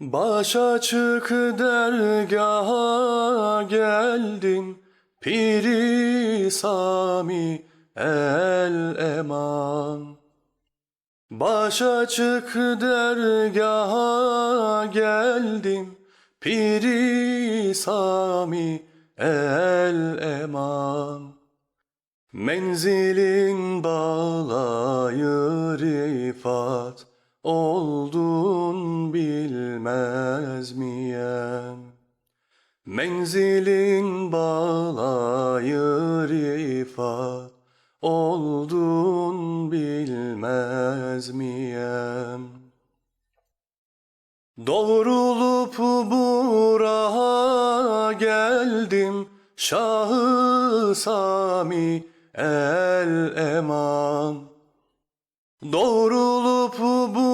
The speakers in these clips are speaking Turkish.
Baş açık dergaha geldim Piri Sami el eman. Baş açık dergaha geldim Piri Sami el eman. Menzilin bağlayır rifat Oldun bilmez miyem? Menzilin bağlayır rifat Oldun bilmez miyem? Doğrulup buraya geldim Şahı Sami el eman Doğrulup buraya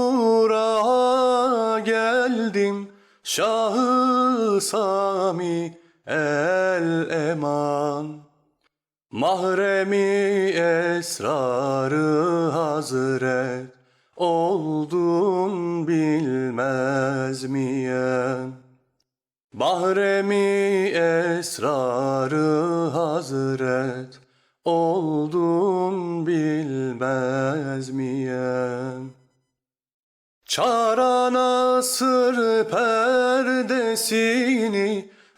Şahı Sami el eman Mahremi esrarı hazret Oldun bilmez miyem Mahremi esrarı hazret Oldun bilmez miyem Çarana sır perdesini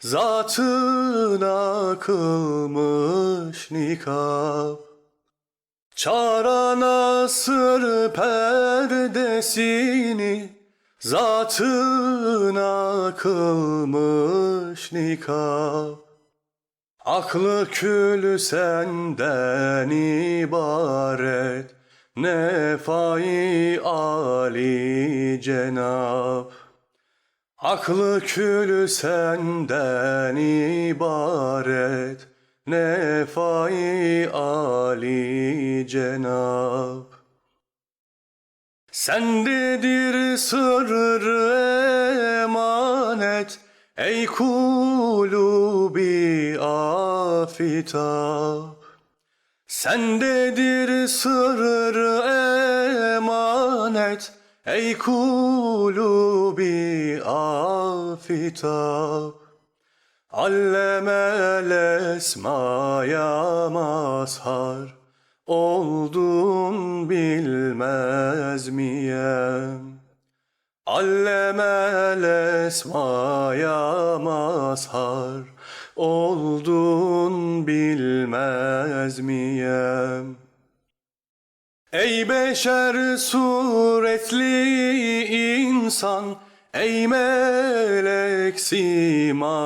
Zatına kılmış nikap Çarana sır perdesini Zatına kılmış nikap Aklı kül senden ibaret Ne fai Ali Cenab Aklı kül senden ibaret. Ne fai Ali Cenab. Sendedir sırrı emanet Ey kulubi afitap Sendedir sırrı emanet Ey kulubi afitap Allemel esmaya mazhar Oldun bilmez miyem Allemel esmaya mazhar Oldun bilmez miyem? Ey beşer suretli insan Ey melek sima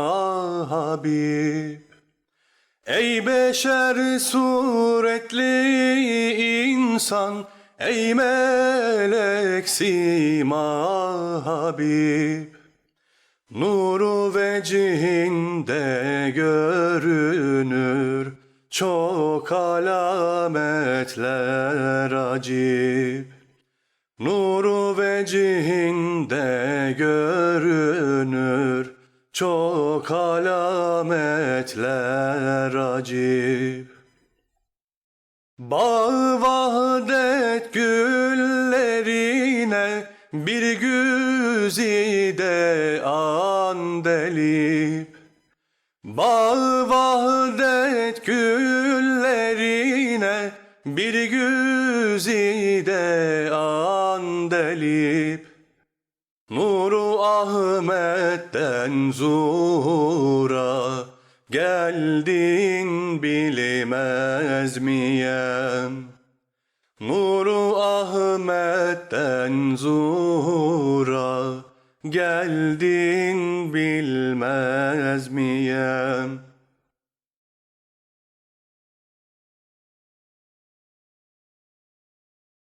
Habib Ey beşer suretli insan Ey melek sima Habib Nuru vecihinde görünür Çok alametler acip. Nuru vecihinde görünür Çok alametler acip. Bağ vahdet güllerine bir güzide an delip Bağ vahdet güllerine bir güzide an delip Nuru Ahmet'ten zuhura Geldin bilmez miyem Nuru Ahmet'ten zuhura Geldin bilmez miyem